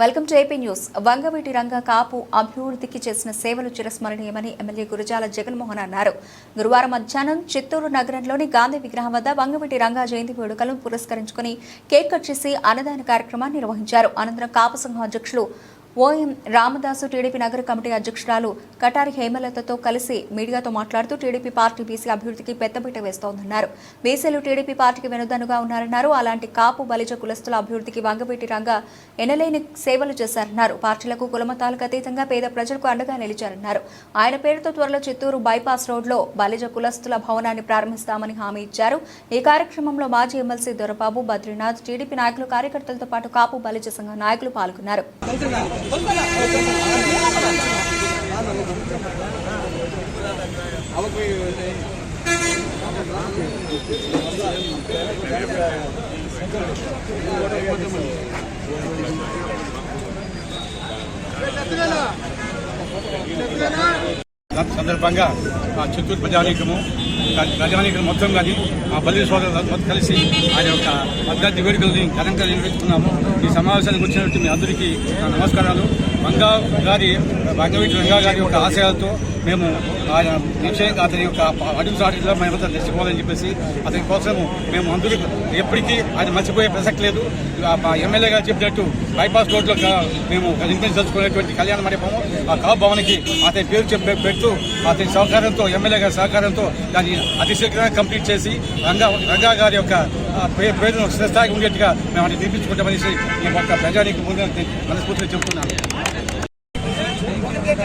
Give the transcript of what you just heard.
Welcome to AP news. Vangaveeti Ranga Kapu అభివృద్ధికి చేసిన సేవలు చిరస్మరణీయమని ఎమ్మెల్యే గురజాల జగన్మోహన్ అన్నారు. గురువారం మధ్యాహ్నం చిత్తూరు నగరంలోని గాంధీ విగ్రహం వద్ద వంగవీటి రంగా జయంతి వేడుకలను పురస్కరించుకుని కేక్ కట్ చేసి అన్నదాన కార్యక్రమాన్ని నిర్వహించారు. అనంతరం కాపు సంఘం అధ్యక్షులు ఓఎం రామదాసు టీడీపీ నగర కమిటీ అధ్యక్షురాలు కటారి హేమలతతో కలిసి మీడియాతో మాట్లాడుతూ టీడీపీ పార్టీ బీసీ అభివృద్ధికి పెద్దపీట వేస్తోందన్నారు. బీసీలు టీడీపీ పార్టీకి వెనుదనుగా ఉన్నారన్నారు. అలాంటి కాపు బలిజ కులస్తుల అభివృద్ధికి వంగవీటి రంగా ఎనలేని సేవలు చేశారన్నారు. పార్టీలకు కులమతాలకు అతీతంగా పేద ప్రజలకు అండగా నిలిచారన్నారు. ఆయన పేరుతో త్వరలో చిత్తూరు బైపాస్ రోడ్లో బలిజ కులస్తుల భవనాన్ని ప్రారంభిస్తామని హామీ ఇచ్చారు. ఈ కార్యక్రమంలో మాజీ ఎమ్మెల్సీ దొరబాబు బద్రీనాథ్ టీడీపీ నాయకులు కార్యకర్తలతో పాటు కాపు బలిజ సంఘ నాయకులు పాల్గొన్నారు. సందర్భంగా ఆ చిత్తూరు ప్రజానీకము కా- మొత్తం కానీ మా బల్లి సోదరులు కలిసి ఆయన యొక్క మద్దతు వేడుకల్ని ఘనంగా నిర్వహిస్తున్నాము ఈ సమావేశానికి వచ్చినట్టు మీ అందరికీ నమస్కారాలు. రంగా గారి రంగవీటి రంగా గారి యొక్క ఆశయాలతో మేము ఆయన నిశ్చయంగా అతని యొక్క అడుగు సాటిలో మేమంతా తెచ్చిపోవాలని చెప్పేసి అతని కోసం మేము అందరూ ఎప్పటికీ ఆయన మర్చిపోయే ప్రసక్తి లేదు. ఎమ్మెల్యే గారు చెప్పినట్టు బైపాస్ రోడ్లో మేము మేము తెలుసుకునేటువంటి కళ్యాణ మండపము ఆ కావు భవన్కి అతని పేరు చెప్పి పెడుతూ అతని సహకారంతో ఎమ్మెల్యే గారి సహకారంతో దాన్ని అతి శీఘ్రంగా కంప్లీట్ చేసి రంగా రంగా గారి యొక్క పే- పేరును స్థాయికి ఉండేట్టుగా మేము అది నిర్మించుకుంటామనేసి ఈ యొక్క ప్రజానికి ముందు మనస్ఫూర్తిగా చెప్తున్నాను.